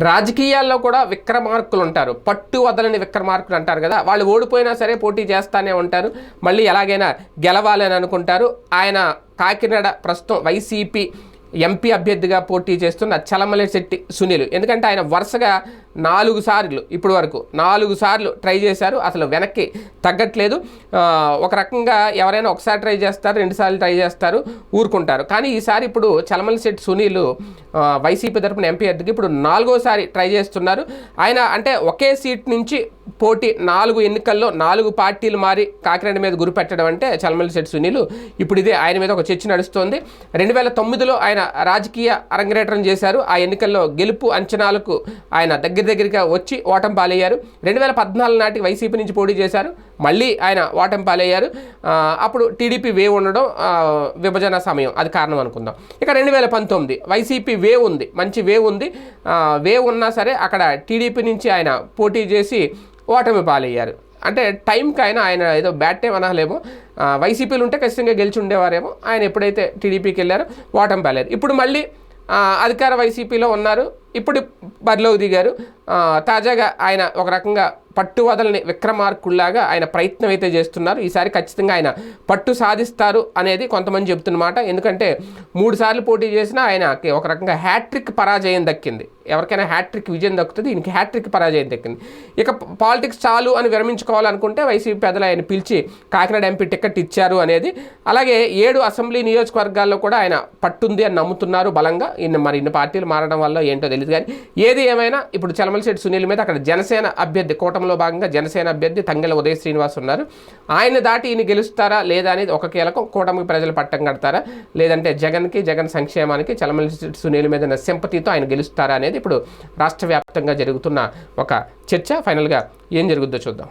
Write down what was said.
రాజకీయాల్లో కూడా విక్రమార్కులు ఉంటారు పట్టు వదలని విక్రమార్కులు అంటారు కదా. వాళ్ళు ఓడిపోయినా సరే పోటీ చేస్తానే ఉంటారు. మళ్ళీ ఎలాగైనా గెలవాలని అనుకుంటారు. ఆయన కాకినాడ ప్రస్తుతం వైసీపీ ఎంపీ అభ్యర్థిగా పోటీ చేస్తున్న చలమల శెట్టి సునీల్. ఎందుకంటే ఆయన వరుసగా నాలుగు సార్లు ఇప్పటి వరకు నాలుగు సార్లు ట్రై చేశారు. అసలు వెనక్కి తగ్గట్లేదు. ఒక రకంగా ఎవరైనా ఒకసారి ట్రై చేస్తారు రెండుసార్లు ట్రై చేస్తారు ఊరుకుంటారు. కానీ ఈసారి ఇప్పుడు చలమల శెట్టి సునీల్ వైసీపీ తరపున ఎంపీ అభ్యర్థికి ఇప్పుడు నాలుగోసారి ట్రై చేస్తున్నారు. ఆయన అంటే ఒకే సీట్ నుంచి పోటీ నాలుగు ఎన్నికల్లో నాలుగు పార్టీలు మారి కాకినాడ మీద గురి పెట్టడం అంటే చలమల్లి శెట్టి సునీలు. ఇప్పుడు ఇదే ఆయన మీద ఒక చర్చ నడుస్తోంది. రెండు వేల తొమ్మిదిలో ఆయన రాజకీయ అరంగరేటం చేశారు. ఆ ఎన్నికల్లో గెలుపు అంచనాలకు ఆయన దగ్గర దగ్గరగా వచ్చి ఓటం పాలయ్యారు. రెండు వేల పద్నాలుగు నాటి వైసీపీ నుంచి పోటీ చేశారు. మళ్ళీ ఆయన ఓటమి పాలయ్యారు. అప్పుడు టీడీపీ వేవ్ ఉండడం విభజన సమయం. అది కారణం అనుకుందాం. ఇక రెండు వేల పంతొమ్మిది వైసీపీ వేవ్ ఉంది. మంచి వేవ్ ఉంది. వేవ్ ఉన్నా సరే అక్కడ టీడీపీ నుంచి ఆయన పోటీ చేసి ఓటమి పాలయ్యారు. అంటే టైంకి ఆయన ఆయన ఏదో బ్యాట్ టైం అనలేమో. వైసీపీలు ఉంటే ఖచ్చితంగా గెలిచి ఉండేవారేమో. ఆయన ఎప్పుడైతే టీడీపీకి వెళ్ళారో ఓటమి పాలేరు ఇప్పుడు మళ్ళీ అధికార వైసీపీలో ఉన్నారు. ఇప్పుడు బరిలో దిగారు తాజాగా ఆయన ఒక రకంగా పట్టు వదలని విక్రమార్కుల్లాగా ఆయన ప్రయత్నం అయితే చేస్తున్నారు. ఈసారి ఖచ్చితంగా ఆయన పట్టు సాధిస్తారు అనేది కొంతమంది చెబుతున్నమాట. ఎందుకంటే మూడు సార్లు పోటీ చేసినా ఆయనకి ఒక రకంగా హ్యాట్రిక్ పరాజయం దక్కింది. ఎవరికైనా హ్యాట్రిక్ విజయం దక్కుతుంది ఈయనకి హ్యాట్రిక్ పరాజయం దక్కింది. ఇక పాలిటిక్స్ చాలు అని విరమించుకోవాలనుకుంటే వైసీపీ పెద్దలు ఆయన పిలిచి కాకినాడ ఎంపీ టికెట్ ఇచ్చారు అనేది. అలాగే ఏడు అసెంబ్లీ నియోజకవర్గాల్లో కూడా ఆయన పట్టుంది అని నమ్ముతున్నారు బలంగా. ఇన్ని మరి ఇన్ని పార్టీలు మారడం వల్ల ఏంటో తెలియదు కానీ ఏది ఏమైనా ఇప్పుడు చలమలశెట్టి సునీల్ మీద అక్కడ జనసేన అభ్యర్థి కూటమిలో భాగంగా జనసేన అభ్యర్థి తంగెల ఉదయ శ్రీనివాస్ ఉన్నారు. ఆయన దాటి ఈయన గెలుస్తారా లేదా అనేది ఒక కీలకం. కూటమికి ప్రజలు పట్టం కడతారా? లేదంటే జగన్కి జగన్ సంక్షేమానికి చలమలశెట్టి సునీల్ మీద ఉన్న సింపతితో ఆయన గెలుస్తారా అనేది ఇప్పుడు రాష్ట్ర వ్యాప్తంగా జరుగుతున్న ఒక చర్చ. ఫైనల్గా ఏం జరుగుద్దో చూద్దాం.